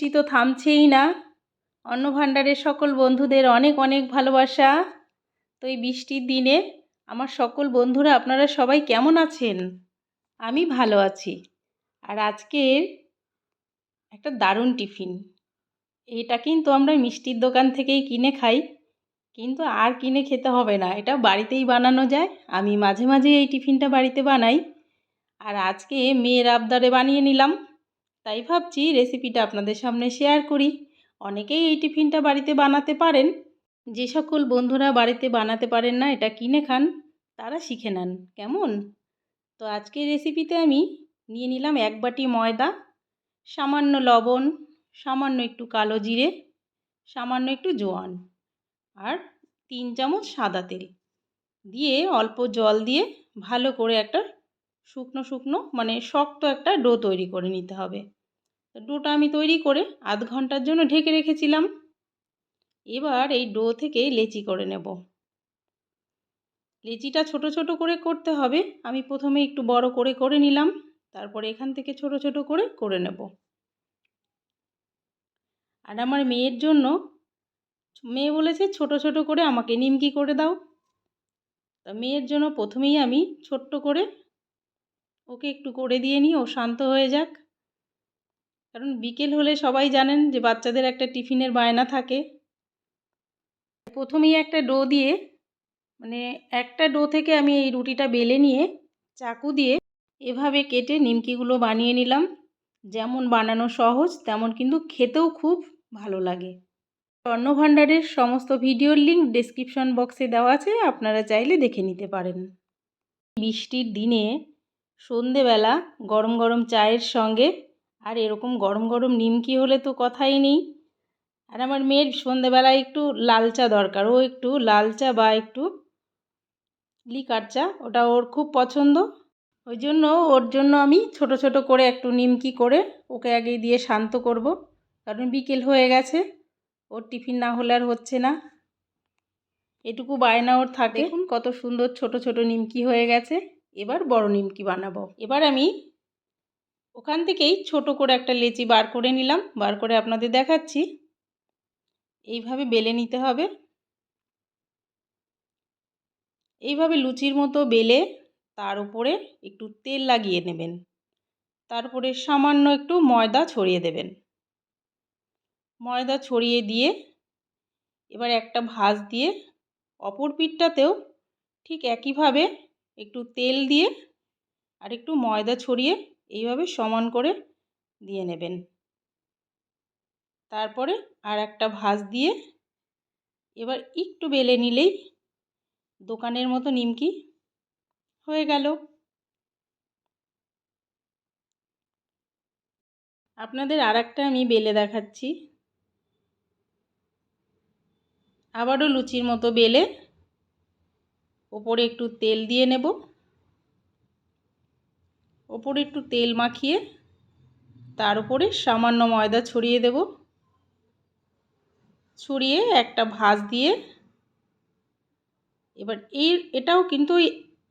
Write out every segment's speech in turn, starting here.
বৃষ্টি তো থামছেই না। অন্ন ভাণ্ডারের সকল বন্ধুদের অনেক অনেক ভালোবাসা। তো এই বৃষ্টির দিনে আমার সকল বন্ধুরা, আপনারা সবাই কেমন আছেন? আমি ভালো আছি। আর আজকের একটা দারুণ টিফিন। এটা কিন্তু আমরা মিষ্টির দোকান থেকেই কিনে খাই। কিন্তু আর কিনে খেতে হবে না। এটা বাড়িতেই বানানো যায়। আমি মাঝে মাঝে এই টিফিনটা বাড়িতে বানাই। আর আজকে মেয়ের আবদারে বানিয়ে নিলাম। তাই ভাবছি রেসিপিটা আপনাদের সামনে শেয়ার করি। অনেকেই এই টিফিনটা বাড়িতে বানাতে পারেন। যে সকল বন্ধুরা বাড়িতে বানাতে পারেন না, এটা কিনে খান, তারা শিখে নেন। কেমন? তো আজকের রেসিপিতে আমি নিয়ে নিলাম এক বাটি ময়দা, সামান্য লবণ, সামান্য একটু কালো জিরে, সামান্য একটু জোয়ান আর তিন চামচ সাদা তেল। দিয়ে অল্প জল দিয়ে ভালো করে একটা শুকনো শুকনো মানে শক্ত একটা ডো তৈরি করে নিতে হবে। ডোটা আমি তৈরি করে আধ ঘণ্টার জন্য ঢেকে রেখেছিলাম। এবার এই ডো থেকে লেচি করে নেব। লেচিটা ছোট ছোট করে করতে হবে। আমি প্রথমে একটু বড় করে করে নিলাম, তারপরে এখান থেকে ছোট ছোট করে করে নেব। আর আমার মেয়ের জন্য, মেয়ে বলেছে ছোট ছোট করে আমাকে নিমকি করে দাও। তা মেয়ের জন্য প্রথমেই আমি ছোট্ট করে ওকে একটু করে দিয়ে নিই, ও শান্ত হয়ে যাক। কারণ বিকেল হলে সবাই জানেন যে বাচ্চাদের একটা টিফিনের বায়না থাকে। প্রথমেই একটা ডো দিয়ে মানে একটা ডো থেকে আমি এই রুটিটা বেলে নিয়ে চাকু দিয়ে এভাবে কেটে নিমকিগুলো বানিয়ে নিলাম। যেমন বানানো সহজ, তেমন কিন্তু খেতেও খুব ভালো লাগে। অন্নভাণ্ডারের সমস্ত ভিডিওর লিঙ্ক ডেসক্রিপশন বক্সে দেওয়া আছে, আপনারা চাইলে দেখে নিতে পারেন। বৃষ্টির দিনে সন্ধেবেলা গরম গরম চায়ের সঙ্গে। আর এরকম গরম গরম নিমকি হলে তো কথাই নেই। আর আমার মেয়ের সন্ধেবেলায় একটু লাল চা দরকার। ও একটু লাল চা বা একটু লিকার চা, ওটা ওর খুব পছন্দ। ওই জন্য ওর জন্য আমি ছোট ছোট করে একটু নিমকি করে ওকে আগেই দিয়ে শান্ত করব। কারণ বিকেল হয়ে গেছে, ওর টিফিন না হলে আর হচ্ছে না। এটুকু বায়না ওর থাকে। কত সুন্দর ছোট ছোট নিমকি হয়ে গেছে। এবার বড় নিমকি বানাবো। এবার আমি ওখান থেকেই ছোট করে একটা লেচি বার করে নিলাম। বার করে আপনাদের দেখাচ্ছি। এইভাবে বেলে নিতে হবে। এইভাবে লুচির মতো বেলে তার উপরে একটু তেল লাগিয়ে নেবেন। তারপরে সামান্য একটু ময়দা ছড়িয়ে দেবেন। ময়দা ছড়িয়ে দিয়ে এবার একটা ভাঁজ দিয়ে অপর পিঠটাতেও ঠিক একইভাবে একটু তেল দিয়ে আর একটু ময়দা ছড়িয়ে এইভাবে সমান করে দিয়ে নেবেন। তারপরে আর একটা ভাঁজ দিয়ে এবার একটু বেলে নিলেই দোকানের মতো নিমকি হয়ে গেল। আপনাদের আর একটা আমি বেলে দেখাচ্ছি। আবারও লুচির মতো বেলে ওপরে একটু তেল দিয়ে নেব। ওপরে একটু তেল মাখিয়ে তার উপরে সামান্য ময়দা ছড়িয়ে দেব। ছড়িয়ে একটা ভাজ দিয়ে এবার এই এটাও কিন্তু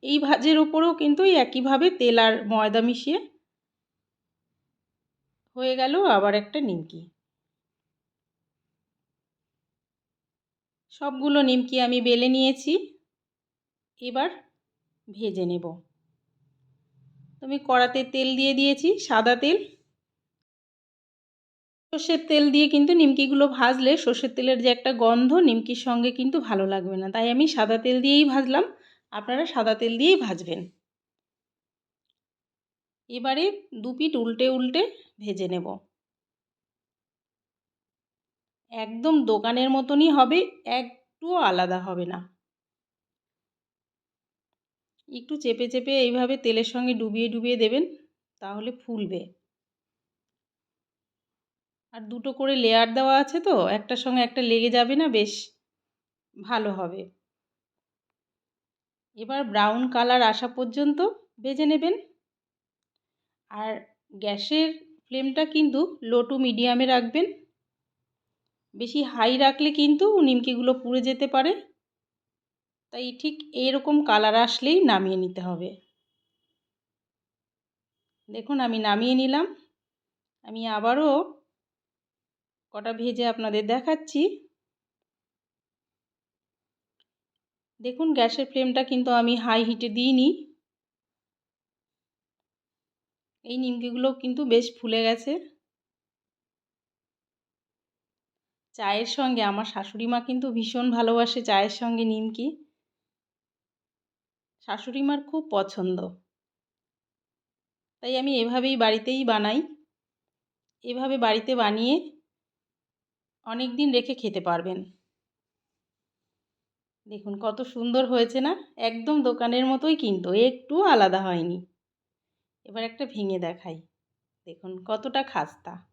এই ভাজের ওপরেও কিন্তু একইভাবে তেল আর ময়দা মিশিয়ে হয়ে গেল আবার একটা নিমকি। সবগুলো নিমকি আমি বেলে নিয়েছি। এবার ভেজে নেব। আমি কড়াতে তেল দিয়ে দিয়েছি, সাদা তেল। সর্ষের তেল দিয়ে কিন্তু নিমকিগুলো ভাজলে সর্ষের তেলের যে একটা গন্ধ নিমকির সঙ্গে কিন্তু ভালো লাগবে না। তাই আমি সাদা তেল দিয়েই ভাজলাম। আপনারা সাদা তেল দিয়েই ভাজবেন। এবারে দু পিঠ উল্টে উল্টে ভেজে নেব। একদম দোকানের মতনই হবে, একটুও আলাদা হবে না। একটু চেপে চেপে এইভাবে তেলের সঙ্গে ডুবিয়ে ডুবিয়ে দেবেন, তাহলে ফুলবে। আর দুটো করে লেয়ার দেওয়া আছে তো, একটার সঙ্গে একটা লেগে যাবে না, বেশ ভালো হবে। এবার ব্রাউন কালার আসা পর্যন্ত ভেজে নেবেন। আর গ্যাসের ফ্লেমটা কিন্তু লো টু মিডিয়ামে রাখবেন। বেশি হাই রাখলে কিন্তু নিমকিগুলো পুড়ে যেতে পারে। তাই ঠিক এরকম কালার আসলেই নামিয়ে নিতে হবে। দেখুন আমি নামিয়ে নিলাম। আমি আবারও কটা ভেজে আপনাদের দেখাচ্ছি। দেখুন গ্যাসের ফ্লেমটা কিন্তু আমি হাই হিটে দিইনি। এই নিমকিগুলো কিন্তু বেশ ফুলে গেছে। চায়ের সঙ্গে, আমার শাশুড়ি মা কিন্তু ভীষণ ভালোবাসে চায়ের সঙ্গে নিমকি। শাশুড়ি মার খুব পছন্দ। তাই আমি এভাবেই বাড়িতেই বানাই। এভাবে বাড়িতে বানিয়ে অনেক দিন রেখে খেতে পারবেন। দেখুন কত সুন্দর হয়েছে না? একদম দোকানের মতোই কিন্তু, একটু আলাদা হয়নি। এবার একটা ভেঙে দেখাই। দেখুন কতটা খাস্তা।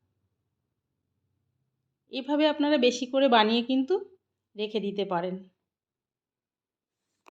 এভাবে আপনারা বেশি করে বানিয়ে কিন্তু রেখে দিতে পারেন।